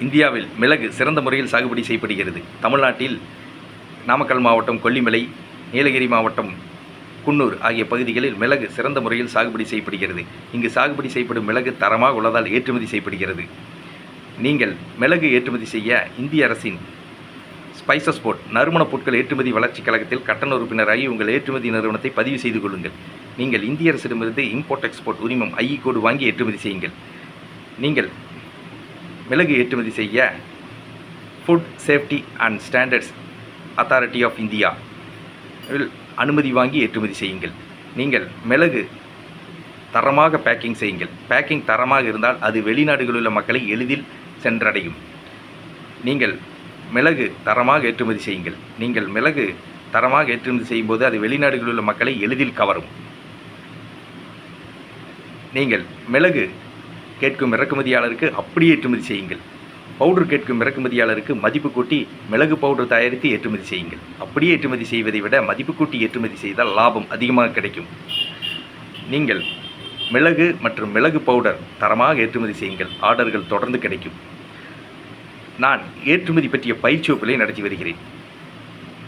இந்தியாவில் மிளகு சிறந்த முறையில் சாகுபடி செய்யப்படுகிறது. தமிழ்நாட்டில் நாமக்கல் மாவட்டம் கொல்லிமலை நீலகிரி மாவட்டம் குன்னூர் ஆகிய பகுதிகளில் மிளகு சிறந்த முறையில் சாகுபடி செய்யப்படுகிறது. இங்கு சாகுபடி செய்யப்படும் மிளகு தரமாக உள்ளதால் ஏற்றுமதி செய்யப்படுகிறது. நீங்கள் மிளகு ஏற்றுமதி செய்ய இந்திய அரசின் ஸ்பைசஸ் போர்ட் நறுமணப் பொருட்கள் ஏற்றுமதி வளர்ச்சிக் கழகத்தில் கட்டண உறுப்பினராகி உங்கள் ஏற்றுமதி நிறுவனத்தை பதிவு செய்து கொள்ளுங்கள். நீங்கள் இந்திய அரசிடமிருந்து இம்போர்ட் எக்ஸ்போர்ட் உரிமம் ஐஇ கோடு e வாங்கி ஏற்றுமதி செய்யுங்கள். நீங்கள் மிளகு ஏற்றுமதி செய்ய food safety and standards authority of India இல் அனுமதி வாங்கி ஏற்றுமதி செய்யுங்கள். நீங்கள் மிளகு தரமாக பேக்கிங் செய்யுங்கள். பேக்கிங் தரமாக இருந்தால் அது வெளிநாடுகளில் உள்ள மக்களை எளிதில் சென்றடையும். நீங்கள் மிளகு தரமாக ஏற்றுமதி செய்யுங்கள். நீங்கள் மிளகு தரமாக ஏற்றுமதி செய்யும்போது அது வெளிநாடுகளில் உள்ள மக்களை எளிதில் கவரும். நீங்கள் மிளகு கேட்கும் இறக்குமதியாளருக்கு அப்படியே ஏற்றுமதி செய்யுங்கள். பவுடர் கேட்கும் இறக்குமதியாளருக்கு மதிப்பு கூட்டி மிளகு பவுடர் தயாரித்து ஏற்றுமதி செய்யுங்கள். அப்படியே ஏற்றுமதி செய்வதை விட மதிப்பு கூட்டி ஏற்றுமதி செய்தால் லாபம் அதிகமாக கிடைக்கும். நீங்கள் மிளகு மற்றும் மிளகு பவுடர் தரமாக ஏற்றுமதி செய்யுங்கள். ஆர்டர்கள் தொடர்ந்து கிடைக்கும். நான் ஏற்றுமதி பற்றிய பயிற்சி வகுப்புகளை நடத்தி வருகிறேன்.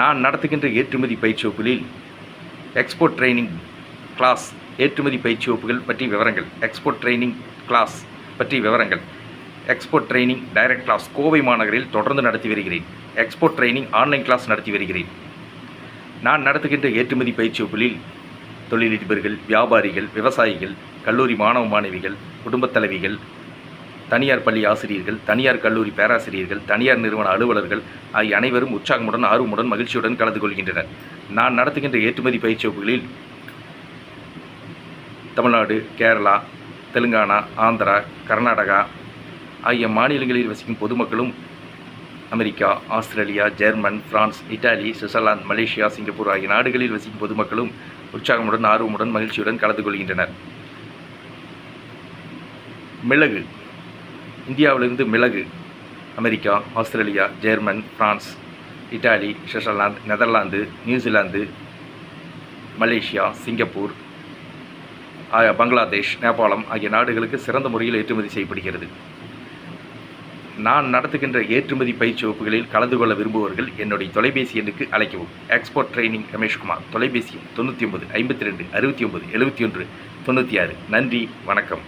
நான் நடத்துகின்ற ஏற்றுமதி பயிற்சி வகுப்புகளில் எக்ஸ்போர்ட் ட்ரைனிங் கிளாஸ் ஏற்றுமதி பயிற்சி வகுப்புகள் பற்றி விவரங்கள் எக்ஸ்போர்ட் ட்ரைனிங் கிளாஸ் பற்றி விவரங்கள் export training direct class Kovai மாநகரில் தொடர்ந்து நடத்தி வருகிறேன். எக்ஸ்போர்ட் ட்ரைனிங் ஆன்லைன் கிளாஸ் நடத்தி வருகிறேன். நான் நடத்துகின்ற ஏற்றுமதி பயிற்சி வகுப்புகளில் தொழிலதிபர்கள் வியாபாரிகள் விவசாயிகள் கல்லூரி மாணவ மாணவிகள் குடும்பத் தலைவிகள் தனியார் பள்ளி ஆசிரியர்கள் தனியார் கல்லூரி பேராசிரியர்கள் தனியார் நிறுவன அலுவலர்கள் ஆகிய அனைவரும் உற்சாகமுடன் ஆர்வமுடன் மகிழ்ச்சியுடன் கலந்து கொள்கின்றனர். நான் நடத்துகின்ற ஏற்றுமதி பயிற்சி வகுப்புகளில் தமிழ்நாடு கேரளா தெலுங்கானா ஆந்திரா கர்நாடகா ஆகிய மாநிலங்களில் வசிக்கும் பொதுமக்களும் America Australia German France Italy Switzerland Malaysia Singapore ஆகிய நாடுகளில் வசிக்கும் பொதுமக்களும் உற்சாகமுடன் ஆர்வமுடன் மகிழ்ச்சியுடன் கலந்து கொள்கின்றனர். மிளகு. இந்தியாவிலிருந்து மிளகு America Australia German France Italy Switzerland Netherlands New Zealand Malaysia Singapore Bangladesh நேபாளம் ஆகிய நாடுகளுக்கு சிறந்த முறையில் ஏற்றுமதி செய்யப்படுகிறது. நான் நடத்துகின்ற ஏற்றுமதி பயிற்சி வகுப்புகளில் கலந்து கொள்ள விரும்புபவர்கள் என்னுடைய தொலைபேசி எண்ணுக்கு அழைக்கவும். எக்ஸ்போர்ட் ட்ரைனிங் ரமேஷ்குமார் தொலைபேசி தொண்ணூற்றி ஒன்பது ஐம்பத்தி ரெண்டு அறுபத்தி ஒன்பது எழுபத்தி ஒன்று தொண்ணூற்றி ஆறு. நன்றி வணக்கம்.